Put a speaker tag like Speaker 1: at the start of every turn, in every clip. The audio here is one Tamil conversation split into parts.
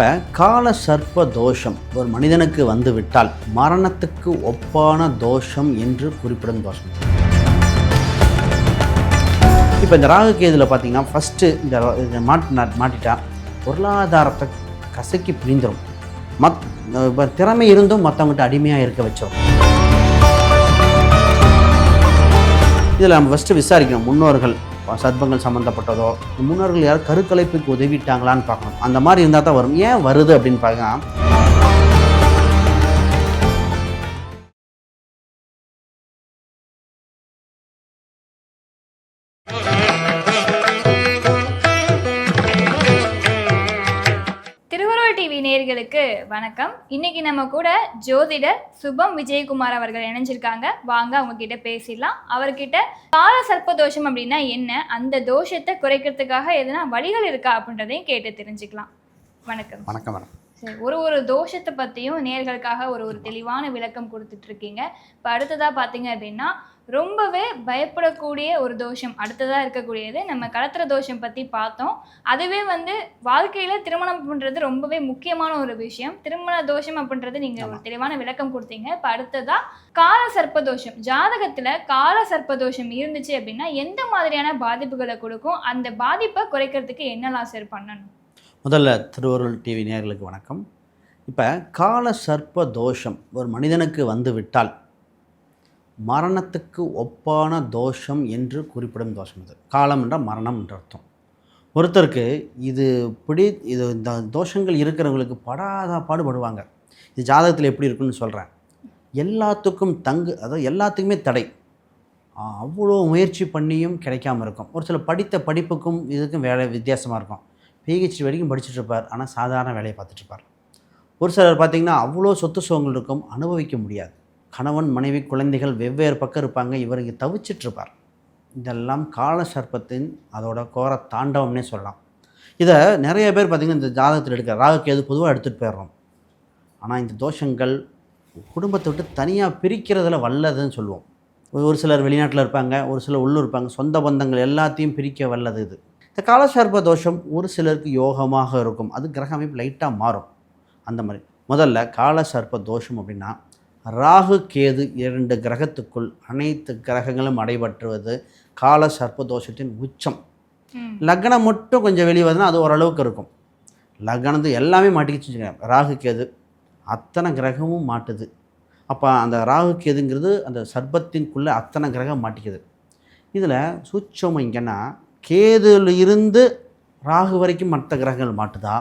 Speaker 1: அப்போ கால சர்ப்ப தோஷம் ஒரு மனிதனுக்கு வந்து விட்டால் மரணத்துக்கு ஒப்பான தோஷம் என்று குறிப்பிடும் தோஷம் இப்போ இந்த ராகு கேதுல பார்த்தீங்கன்னா ஃபஸ்ட்டு இந்த மாட்டு மாட்டிட்டா பொருளாதாரத்தை கசக்கி பிழிந்துடும் மத் இப்போ திறமை இருந்தும் மற்றவங்ககிட்ட அடிமையாக இருக்க வச்சோம் இதில் நம்ம ஃபஸ்ட்டு விசாரிக்கணும் முன்னோர்கள் சர்ப்பங்கள் சம்மந்தப்பட்டதோ முன்னோர்கள் யாரும் கருக்கலைப்புக்கு உதவிட்டாங்களான்னு பார்க்கணும். அந்த மாதிரி இருந்தால் தான் வரும். ஏன் வருது அப்படின்னு பார்க்கலாம்
Speaker 2: நேயர்களுக்கு வணக்கம். இன்னைக்கு நம்ம கூட ஜோதிடர் சுபம் விஜயகுமார் அவர்கள் இணைஞ்சிருக்காங்க. வாங்க அவங்க கிட்ட பேசிடலாம். அவர்கிட்ட கால சர்ப்ப தோஷம் அப்படின்னா என்ன? அந்த தோஷத்தை குறைக்கிறதுக்காக எதனா வழிகள் இருக்கா அப்படின்றதையும் கேட்டு தெரிஞ்சுக்கலாம். வணக்கம்.
Speaker 1: வணக்கம் மேடம்.
Speaker 2: சரி ஒரு ஒரு தோஷத்தை பற்றியும் நேர்களுக்காக ஒரு ஒரு தெளிவான விளக்கம் கொடுத்துட்டு இருக்கீங்க இப்போ அடுத்ததாக பார்த்தீங்க அப்படின்னா ரொம்பவே பயப்படக்கூடிய ஒரு தோஷம் அடுத்ததாக இருக்கக்கூடியது நம்ம கலத்திர தோஷம் பற்றி பார்த்தோம். அதுவே வந்து வாழ்க்கையில் திருமணம் பண்ணுறது ரொம்பவே முக்கியமான ஒரு விஷயம். திருமண தோஷம் அப்படின்றது நீங்கள் ஒரு தெளிவான விளக்கம் கொடுத்தீங்க. இப்போ அடுத்ததாக கால சர்ப்ப தோஷம். ஜாதகத்தில் கால சர்ப்ப தோஷம் இருந்துச்சு அப்படின்னா எந்த மாதிரியான பாதிப்புகளை கொடுக்கும்? அந்த பாதிப்பை குறைக்கிறதுக்கு என்னலாம் சார் பண்ணணும்?
Speaker 1: முதல்ல திருவருள் டிவி நேர்களுக்கு வணக்கம். இப்போ கால சர்ப்ப தோஷம் ஒரு மனிதனுக்கு வந்து விட்டால் மரணத்துக்கு ஒப்பான தோஷம் என்று குறிப்பிடும் தோஷம் இது காலம் என்ற மரணம் என்ற அர்த்தம். ஒருத்தருக்கு இது பிடி இது இந்த தோஷங்கள் இருக்கிறவங்களுக்கு படாத பாடுபடுவாங்க. இது ஜாதகத்தில் எப்படி இருக்குன்னு சொல்கிறேன் எல்லாத்துக்கும் தங்கு அதாவது எல்லாத்துக்குமே தடை. அவ்வளோ முயற்சி பண்ணியும் கிடைக்காம இருக்கும். ஒரு சில படித்த படிப்புக்கும் இதுக்கும் வேலை வித்தியாசமாக இருக்கும். பிஹெச்டி வரைக்கும் படிச்சுட்ருப்பார். ஆனால் சாதாரண வேலையை பார்த்துட்ருப்பார். ஒரு சிலர் பார்த்திங்கன்னா அவ்வளோ சொத்து சுகங்கள் இருக்கும் அனுபவிக்க முடியாது. கணவன் மனைவி குழந்தைகள் வெவ்வேறு பக்கம் இருப்பாங்க இவர் இங்கே தவிச்சிட்டு இருப்பார் இதெல்லாம் கால சர்ப்பத்தின் அதோட கோர தாண்டவம்னே சொல்லலாம். இதை நிறைய பேர் பார்த்திங்கன்னா இந்த ஜாதகத்தில் எடுக்கிற ராகுக்கு எது பொதுவாக எடுத்துகிட்டு போயிடுறோம். ஆனால் இந்த தோஷங்கள் குடும்பத்தை விட்டு தனியாக பிரிக்கிறதுல வல்லதுன்னு சொல்லுவோம். ஒரு- ஒரு சிலர் வெளிநாட்டில் இருப்பாங்க ஒரு சிலர் உள்ளூர் இருப்பாங்க சொந்த பந்தங்கள் எல்லாத்தையும் பிரிக்க வல்லது இது. இந்த காலசர்ப்ப தோஷம் ஒரு சிலருக்கு யோகமாக இருக்கும். அது கிரக அமைப்பு லைட்டாக மாறும். அந்த மாதிரி. முதல்ல காலசர்ப்ப தோஷம் அப்படின்னா ராகு கேது இரண்டு கிரகத்துக்குள் அனைத்து கிரகங்களும் அடைபற்றுவது கால சர்ப்ப தோஷத்தின் உச்சம் லக்னம் மட்டும் கொஞ்சம் வெளியே வருதுன்னா அது ஓரளவுக்கு இருக்கும். லக்னத்து எல்லாமே மாட்டிக்கிச்சு. ராகு கேது அத்தனை கிரகமும் மாட்டுது. அப்போ அந்த ராகு கேதுங்கிறது அந்த சர்ப்பத்தின்குள்ளே அத்தனை கிரகம் மாட்டிக்குது. இதில் சூட்சமம் இங்கன்னா கேதுல இருந்து ராகு வரைக்கும் மற்ற கிரகங்கள் மாட்டுதா?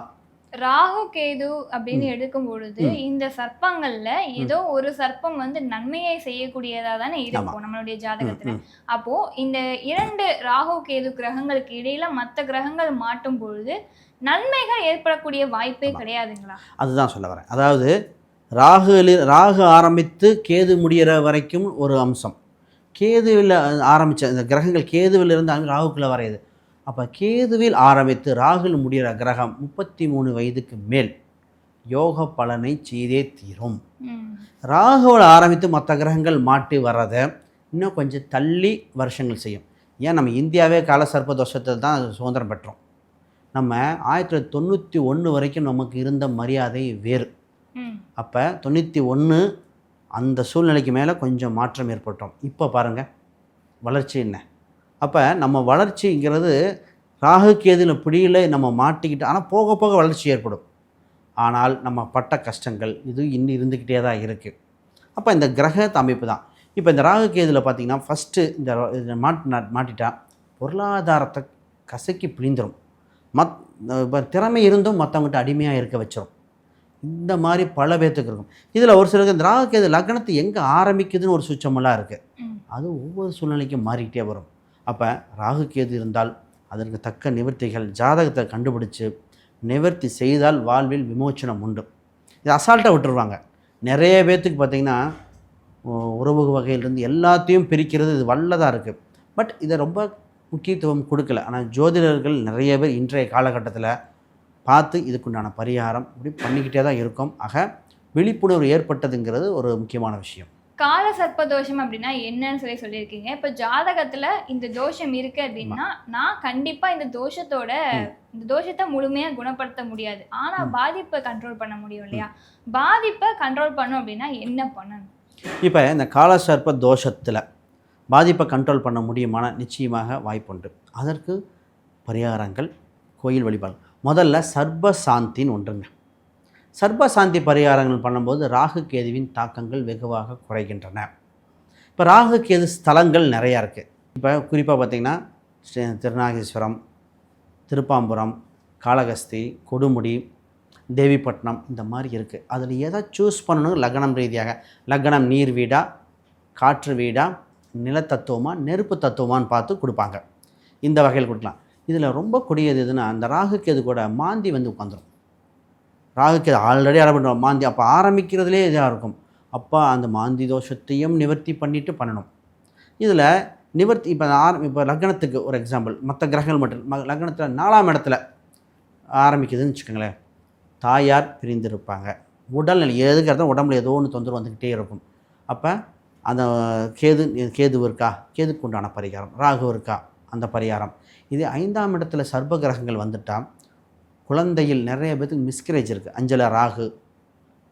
Speaker 2: ராகு கேது அப்படின்னு எடுக்கும் பொழுது இந்த சர்ப்பங்கள்ல ஏதோ ஒரு சர்ப்பம் வந்து நன்மையை செய்யக்கூடியதா தானே இருக்கும் நம்மளுடைய ஜாதகத்துல. அப்போ இந்த இரண்டு ராகு கேது கிரகங்களுக்கு இடையில மத்த கிரகங்கள் மாட்டும் பொழுது நன்மைகள் ஏற்படக்கூடிய வாய்ப்பே கிடையாதுங்களா?
Speaker 1: அதுதான் சொல்ல வரேன். அதாவது ராகுலி ராகு ஆரம்பித்து கேது முடிகிற வரைக்கும் ஒரு அம்சம். கேதுவில் ஆரம்பித்த இந்த கிரகங்கள் கேதுவில் இருந்து ராகுக்குள்ளே வரையுது. அப்போ கேதுவில் ஆரம்பித்து ராகுல் முடிகிற கிரகம் முப்பத்தி மூணு வயதுக்கு மேல் யோக பலனை செய்தே தீரும். ராகுவில் ஆரம்பித்து மற்ற கிரகங்கள் மாட்டி வர்றதை இன்னும் கொஞ்சம் தள்ளி வருஷங்கள் செய்யும். ஏன்? நம்ம இந்தியாவே காலசர்ப்ப தோஷத்தில் தான் சுதந்திரம் பெற்றோம். நம்ம ஆயிரத்தி தொள்ளாயிரத்தி தொண்ணூற்றி ஒன்று வரைக்கும் நமக்கு இருந்த மரியாதை வேறு. அப்போ தொண்ணூற்றி ஒன்று அந்த சூழ்நிலைக்கு மேலே கொஞ்சம் மாற்றம் ஏற்பட்டோம். இப்போ பாருங்கள் வளர்ச்சி என்ன? அப்போ நம்ம வளர்ச்சிங்கிறது ராகு கேதுல பிடியில் நம்ம மாட்டிக்கிட்டு ஆனால் போக போக வளர்ச்சி ஏற்படும். ஆனால் நம்ம பட்ட கஷ்டங்கள் இது இன்னும் இருந்துக்கிட்டே தான் இருக்குது அப்போ இந்த கிரக அமைப்பு தான். இப்போ இந்த ராகு கேதுல பார்த்தீங்கன்னா ஃபஸ்ட்டு இந்த மாட்டு மாட்டிட்டால் மாட்டிட்டா பொருளாதாரத்தை கசக்கி பிழிந்துடும் மத் திறமை இருந்தும் மற்றவங்ககிட்ட அடிமையாக இருக்க வச்சிடும் இந்த மாதிரி பல பேர்த்துக்கு இருக்கும். இதில் ஒரு சிலருக்கு இந்த ராகு கேது லக்னத்து எங்கே ஆரம்பிக்குதுன்னு ஒரு சுச்சமெல்லாம் இருக்குது அது ஒவ்வொரு சூழ்நிலைக்கும் மாறிக்கிட்டே வரும். அப்போ ராகு கேது இருந்தால் அதற்கு தக்க நிவர்த்திகள் ஜாதகத்தை கண்டுபிடிச்சு நிவர்த்தி செய்தால் வாழ்வில் விமோச்சனம் உண்டு. இது அசால்ட்டாக விட்டுருவாங்க. நிறைய பேர்த்துக்கு பார்த்திங்கன்னா உறவு வகையிலிருந்து எல்லாத்தையும் பிரிக்கிறது இது வல்லதாக இருக்குது பட் இதை ரொம்ப முக்கியத்துவம் கொடுக்கல. ஆனால் ஜோதிடர்கள் நிறைய பேர் இன்றைய காலகட்டத்தில் பார்த்து இதுக்குண்டான பரிகாரம் இப்படி பண்ணிக்கிட்டே தான் இருக்கும். ஆக விழிப்புணர்வு ஏற்பட்டதுங்கிறது ஒரு முக்கியமான விஷயம்.
Speaker 2: கால சர்ப்ப தோஷம் அப்படின்னா என்னன்னு சொல்லி சொல்லியிருக்கீங்க. இப்போ ஜாதகத்துல இந்த தோஷம் இருக்கு அப்படின்னா நான் கண்டிப்பா இந்த தோஷத்தோட இந்த தோஷத்தை முழுமையா குணப்படுத்த முடியாது. ஆனா பாதிப்பை கண்ட்ரோல் பண்ண முடியும் இல்லையா? பாதிப்பை கண்ட்ரோல் பண்ணும் அப்படின்னா என்ன பண்ணணும்?
Speaker 1: இப்போ இந்த காலசர்ப்ப தோஷத்தில் பாதிப்பை கண்ட்ரோல் பண்ண முடியுமான நிச்சயமாக வாய்ப்புண்டு. அதற்கு பரிகாரங்கள் கோயில் வழிபாடு. முதல்ல சர்ப சாந்தின்னு ஒன்றுங்க. சர்ப சாந்தி பரிகாரங்கள் பண்ணும்போது ராகு கேதுவின் தாக்கங்கள் வெகுவாக குறைகின்றன. இப்போ ராகு கேது ஸ்தலங்கள் நிறையா இருக்குது இப்போ குறிப்பாக பார்த்திங்கன்னா திருநாகேஸ்வரம் திருப்பாம்புரம் காளகஸ்தி கொடுமுடி தேவிப்பட்டினம் இந்த மாதிரி இருக்குது அதில் எதை சூஸ் பண்ணணும்? லக்னம் ரீதியாக. லக்னம் நீர் வீடா காற்று வீடா நிலத்தத்துவமாக நெருப்பு தத்துவமான்னு பார்த்து கொடுப்பாங்க. இந்த வகையில் கொடுக்கலாம். இதில் ரொம்ப கொடியது எதுன்னா அந்த ராகுக்கேது கூட மாந்தி வந்து உட்காந்துரும் ராகுக்கேது ஆல்ரெடி அரை மாந்தி அப்போ ஆரம்பிக்கிறதுலே இதாக இருக்கும். அப்போ அந்த மாந்தி தோஷத்தையும் நிவர்த்தி பண்ணிட்டு பண்ணணும். இதில் நிவர்த்தி இப்போ ஆர இப்போ லக்னத்துக்கு ஒரு எக்ஸாம்பிள் மற்ற கிரகங்கள் மட்டும் ம- லக்னத்தில் நாலாம் இடத்துல ஆரம்பிக்குதுன்னு வச்சுக்கோங்களேன். தாயார் பிரிந்திருப்பாங்க. உடல்நிலை எதுக்கு இருந்தால் உடம்புல ஏதோ ஒன்று தொந்தரவு வந்துக்கிட்டே இருக்கும். அப்போ அந்த கேது கேது இருக்கா? கேதுக்கு உண்டான பரிகாரம் ராகு இருக்கா? அந்த பரிகாரம். இது ஐந்தாம் இடத்துல சர்ப கிரகங்கள் வந்துட்டால் குழந்தையில் நிறைய பேத்துக்கு மிஸ்கரேஜ் இருக்குது அஞ்சல ராகு.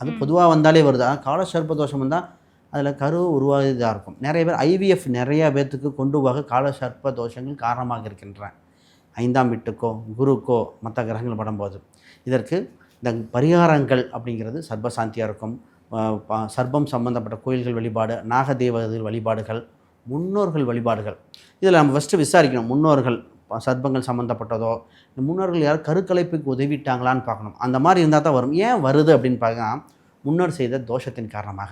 Speaker 1: அது பொதுவாக வந்தாலே வருது. ஆனால் கால சர்ப்ப தோஷம் வந்தால் அதில் கரு உருவாகதாக இருக்கும். நிறைய பேர் ஐவிஎஃப் நிறைய பேர்த்துக்கு கொண்டு போக கால சர்ப்ப தோஷங்கள் காரணமாக இருக்கின்றன. ஐந்தாம் வீட்டுக்கோ குருக்கோ மற்ற கிரகங்கள் படும்போது. இதற்கு இந்த பரிகாரங்கள் அப்படிங்கிறது சர்பசாந்தியாக இருக்கும். சர்ப்பம் சம்பந்தப்பட்ட கோயில்கள் வழிபாடு நாகதேவதைகள் வழிபாடுகள் முன்னோர்கள் வழிபாடுகள். இதில் நம்ம ஃபஸ்ட்டு விசாரிக்கணும். முன்னோர்கள் சர்ப்பங்கள் சம்மந்தப்பட்டதோ இந்த முன்னோர்கள் யார் கருக்கலைப்புக்கு உதவிட்டாங்களான்னு பார்க்கணும். அந்த மாதிரி இருந்தால் தான் வரும். ஏன் வருது அப்படின்னு பார்த்தா முன்னோர் செய்த தோஷத்தின் காரணமாக.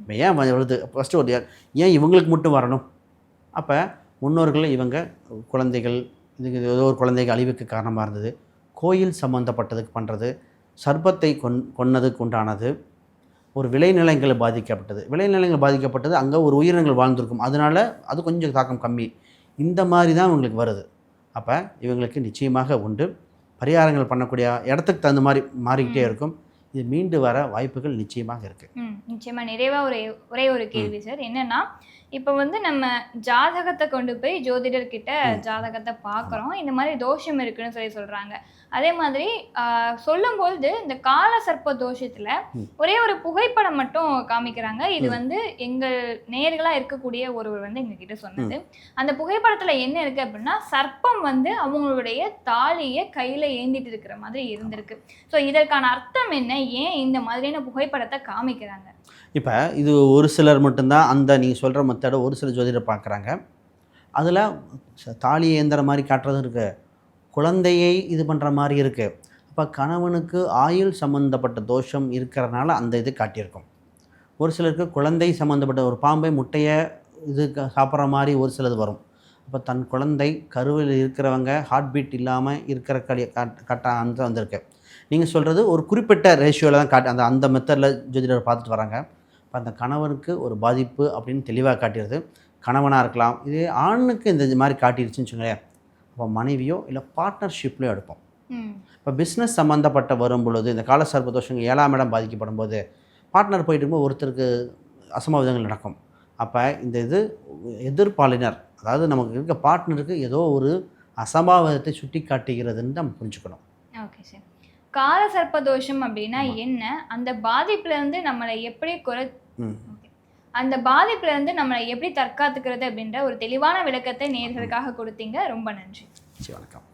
Speaker 1: இப்போ ஏன் வருது? ஃபஸ்ட்டு ஒரு ஏன் இவங்களுக்கு மட்டும் வரணும்? அப்போ முன்னோர்கள் இவங்க குழந்தைகள் இதுக்கு ஏதோ ஒரு குழந்தைக்கு அழிவுக்கு காரணமாக இருந்தது. கோயில் சம்மந்தப்பட்டதுக்கு பண்ணுறது சர்ப்பத்தை கொன் கொன்னதுக்கு உண்டானது ஒரு விளைநிலங்கள் பாதிக்கப்பட்டது. விளைநிலங்கள் பாதிக்கப்பட்டது அங்கே ஒரு உயிரினங்கள் வாழ்ந்திருக்கும். அதனால அது கொஞ்சம் தாக்கம் கம்மி. இந்த மாதிரி தான் இவங்களுக்கு வருது. அப்போ இவங்களுக்கு நிச்சயமாக உண்டு. பரிகாரங்கள் பண்ணக்கூடிய இடத்துக்கு தகுந்த மாதிரி மாறிக்கிட்டே இருக்கும். இது மீண்டு வர வாய்ப்புகள் நிச்சயமாக இருக்குது
Speaker 2: ம் நிச்சயமா நிறைவா ஒரு ஒரே ஒரு கேள்வி சார். என்னன்னா இப்போ வந்து நம்ம ஜாதகத்தை கொண்டு போய் ஜோதிடர்கிட்ட ஜாதகத்தை பார்க்குறோம் இந்த மாதிரி தோஷம் இருக்குன்னு சொல்லி சொல்றாங்க. அதே மாதிரி சொல்லும்பொழுது இந்த கால சர்ப்ப தோஷத்துல. ஒரே ஒரு புகைப்படம் மட்டும் காமிக்கிறாங்க. இது வந்து எங்கள் நேர்களா இருக்கக்கூடிய ஒருவர் வந்து எங்ககிட்ட சொன்னது. அந்த புகைப்படத்துல என்ன இருக்கு அப்படின்னா சர்ப்பம் வந்து அவங்களுடைய தாலியை கையில ஏந்திட்டு இருக்கிற மாதிரி இருந்திருக்கு. ஸோ இதற்கான அர்த்தம் என்ன? ஏன் இந்த மாதிரியான புகைப்படத்தை காமிக்கிறாங்க?
Speaker 1: இப்போ இது ஒரு சிலர் மட்டும்தான் அந்த நீங்கள் சொல்கிற மெத்தடை ஒரு சில ஜோதிடர் பார்க்குறாங்க அதில் தாலி ஏந்திர மாதிரி காட்டுறதும் இருக்குது குழந்தையை இது பண்ணுற மாதிரி இருக்குது அப்போ கணவனுக்கு ஆயுள் சம்மந்தப்பட்ட தோஷம் இருக்கிறனால அந்த இது காட்டியிருக்கும். ஒரு சிலருக்கு குழந்தை சம்மந்தப்பட்ட ஒரு பாம்பை முட்டையை இது சாப்பிட்ற மாதிரி ஒரு சிலது வரும். அப்போ தன் குழந்தை கருவில் இருக்கிறவங்க ஹார்ட் பீட் இல்லாமல் இருக்கிற கடி காட் கட்ட அந்த வந்திருக்கு. நீங்கள் சொல்கிறது ஒரு குறிப்பிட்ட ரேஷியோவில் தான் காட்டு அந்த அந்த மெத்தடில் ஜோதிடர் பார்த்துட்டு வராங்க. இப்போ அந்த கணவனுக்கு ஒரு பாதிப்பு அப்படின்னு தெளிவாக காட்டிடுது கணவனாக இருக்கலாம். இதே ஆணுக்கு இந்த மாதிரி காட்டிடுச்சுன்னு வச்சுக்கோங்களேன். அப்போ மனைவியோ இல்லை பார்ட்னர்ஷிப்லையோ எடுப்போம். இப்போ பிஸ்னஸ் சம்மந்தப்பட்ட வரும் பொழுது இந்த கால சர்ப்ப தோஷங்கள் ஏழாம் இடம் பாதிக்கப்படும் போது பார்ட்னர் போயிட்டு இருக்கும்போது ஒருத்தருக்கு அசம்பாவிதங்கள் நடக்கும். அப்போ இந்த இது எதிர்பாலினர் அதாவது நமக்கு இருக்க பார்ட்னருக்கு ஏதோ ஒரு அசம்பாவிதத்தை சுட்டி காட்டுகிறதுன்னு நம்ம புரிஞ்சுக்கணும்.
Speaker 2: Okay sir. கால சர்ப்ப தோஷம் அப்படின்னா என்ன? அந்த பாதிப்புல இருந்து நம்மளை எப்படி குறை. அந்த பாதிப்புல இருந்து நம்மளை எப்படி தற்காத்துக்கிறது அப்படின்ற ஒரு தெளிவான விளக்கத்தை நேர்களுக்காக கொடுத்தீங்க. ரொம்ப நன்றி.
Speaker 1: வணக்கம்.